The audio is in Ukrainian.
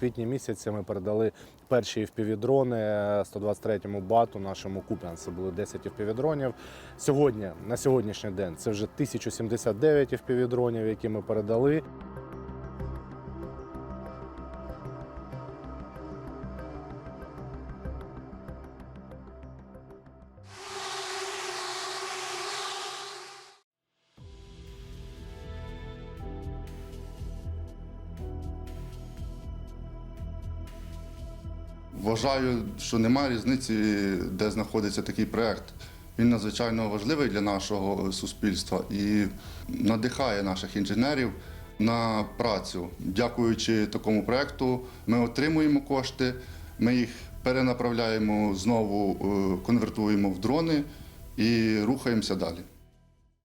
квітні місяці ми передали перші FPV-дрони 123-му бату нашому Куп'ян. Були 10 FPV-дронів. Сьогодні, на сьогоднішній день, це вже 1079 FPV-дронів, які ми передали. Вважаю, що немає різниці, де знаходиться такий проєкт. Він надзвичайно важливий для нашого суспільства і надихає наших інженерів на працю. Дякуючи такому проєкту, ми отримуємо кошти, ми їх перенаправляємо знову, е, конвертуємо в дрони і рухаємося далі.